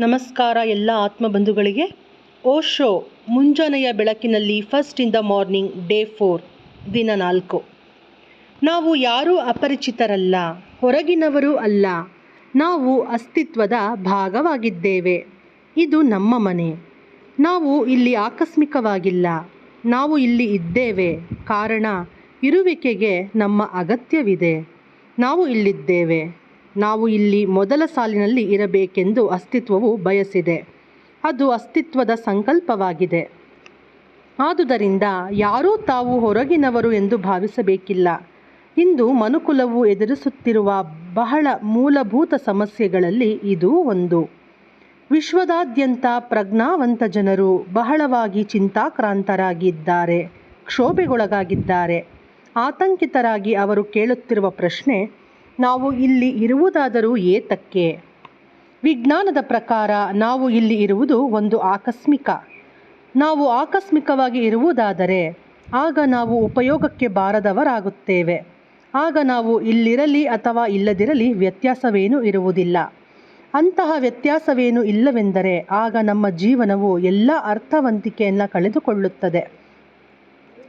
ನಮಸ್ಕಾರ ಎಲ್ಲ ಆತ್ಮಬಂಧುಗಳಿಗೆ. ಓಶೋ ಮುಂಜಾನೆಯ ಬೆಳಕಿನಲ್ಲಿ first in the morning day four ದಿನ ನಾಲ್ಕು. ನಾವು ಯಾರೂ ಅಪರಿಚಿತರಲ್ಲ, ಹೊರಗಿನವರು ಅಲ್ಲ, ನಾವು ಅಸ್ತಿತ್ವದ ಭಾಗವಾಗಿದ್ದೇವೆ. ಇದು ನಮ್ಮ ಮನೆ. ನಾವು ಇಲ್ಲಿ ಆಕಸ್ಮಿಕವಾಗಿಲ್ಲ, ನಾವು ಇಲ್ಲಿ ಇದ್ದೇವೆ. ಕಾರಣ, ಇರುವಿಕೆಗೆ ನಮ್ಮ ಅಗತ್ಯವಿದೆ. ನಾವು ಇಲ್ಲಿದ್ದೇವೆ. ನಾವು ಇಲ್ಲಿ ಮೊದಲ ಸಾಲಿನಲ್ಲಿ ಇರಬೇಕೆಂದು ಅಸ್ತಿತ್ವವು ಬಯಸಿದೆ. ಅದು ಅಸ್ತಿತ್ವದ ಸಂಕಲ್ಪವಾಗಿದೆ. ಆದುದರಿಂದ ಯಾರೂ ತಾವು ಹೊರಗಿನವರು ಎಂದು ಭಾವಿಸಬೇಕಿಲ್ಲ. ಇಂದು ಮನುಕುಲವು ಎದುರಿಸುತ್ತಿರುವ ಬಹಳ ಮೂಲಭೂತ ಸಮಸ್ಯೆಗಳಲ್ಲಿ ಇದು ಒಂದು. ವಿಶ್ವದಾದ್ಯಂತ ಪ್ರಜ್ಞಾವಂತ ಜನರು ಬಹಳವಾಗಿ ಚಿಂತಾಕ್ರಾಂತರಾಗಿದ್ದಾರೆ, ಕ್ಷೋಭೆಗೊಳಗಾಗಿದ್ದಾರೆ. ಆತಂಕಿತರಾಗಿ ಅವರು ಕೇಳುತ್ತಿರುವ ಪ್ರಶ್ನೆ ನಾವು ಇಲ್ಲಿ ಇರುವುದಾದರೂ ಏತಕ್ಕೆ? ವಿಜ್ಞಾನದ ಪ್ರಕಾರ ನಾವು ಇಲ್ಲಿ ಇರುವುದು ಒಂದು ಆಕಸ್ಮಿಕ. ನಾವು ಆಕಸ್ಮಿಕವಾಗಿ ಇರುವುದಾದರೆ ಆಗ ನಾವು ಉಪಯೋಗಕ್ಕೆ ಬಾರದವರಾಗುತ್ತೇವೆ. ಆಗ ನಾವು ಇಲ್ಲಿರಲಿ ಅಥವಾ ಇಲ್ಲದಿರಲಿ ವ್ಯತ್ಯಾಸವೇನೂ ಇರುವುದಿಲ್ಲ. ಅಂತಹ ವ್ಯತ್ಯಾಸವೇನೂ ಇಲ್ಲವೆಂದರೆ ಆಗ ನಮ್ಮ ಜೀವನವು ಎಲ್ಲ ಅರ್ಥವಂತಿಕೆಯನ್ನು ಕಳೆದುಕೊಳ್ಳುತ್ತದೆ.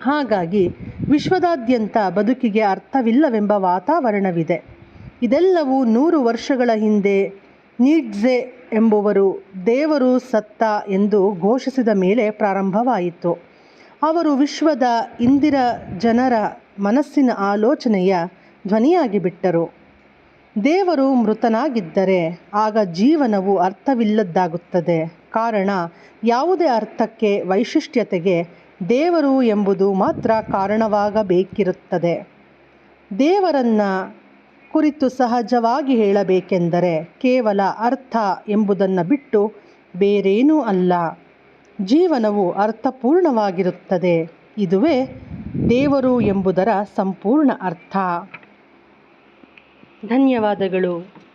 ಹಾಗಾಗಿ ವಿಶ್ವದಾದ್ಯಂತ ಬದುಕಿಗೆ ಅರ್ಥವಿಲ್ಲವೆಂಬ ವಾತಾವರಣವಿದೆ. ಇದೆಲ್ಲವೂ ನೂರು ವರ್ಷಗಳ ಹಿಂದೆ ನೀಡ್ಝೆ ಎಂಬುವರು ದೇವರು ಸತ್ತ ಎಂದು ಘೋಷಿಸಿದ ಮೇಲೆ ಪ್ರಾರಂಭವಾಯಿತು. ಅವರು ವಿಶ್ವದ ಇಂದಿರ ಜನರ ಮನಸ್ಸಿನ ಆಲೋಚನೆಯ ಧ್ವನಿಯಾಗಿಬಿಟ್ಟರು ದೇವರು ಮೃತನಾಗಿದ್ದರೆ ಆಗ ಜೀವನವು ಅರ್ಥವಿಲ್ಲದ್ದಾಗುತ್ತದೆ. ಕಾರಣ, ಯಾವುದೇ ಅರ್ಥಕ್ಕೆ ವೈಶಿಷ್ಟ್ಯತೆಗೆ ದೇವರು ಎಂಬುದು ಮಾತ್ರ ಕಾರಣವಾಗಬೇಕಿರುತ್ತದೆ. ದೇವರನ್ನು ಕುರಿತು ಸಹಜವಾಗಿ ಹೇಳಬೇಕೆಂದರೆ ಕೇವಲ ಅರ್ಥ ಎಂಬುದನ್ನು ಬಿಟ್ಟು ಬೇರೇನೂ ಅಲ್ಲ. ಜೀವನವು ಅರ್ಥಪೂರ್ಣವಾಗಿರುತ್ತದೆ. ಇದುವೇ ದೇವರು ಎಂಬುದರ ಸಂಪೂರ್ಣ ಅರ್ಥ. ಧನ್ಯವಾದಗಳು.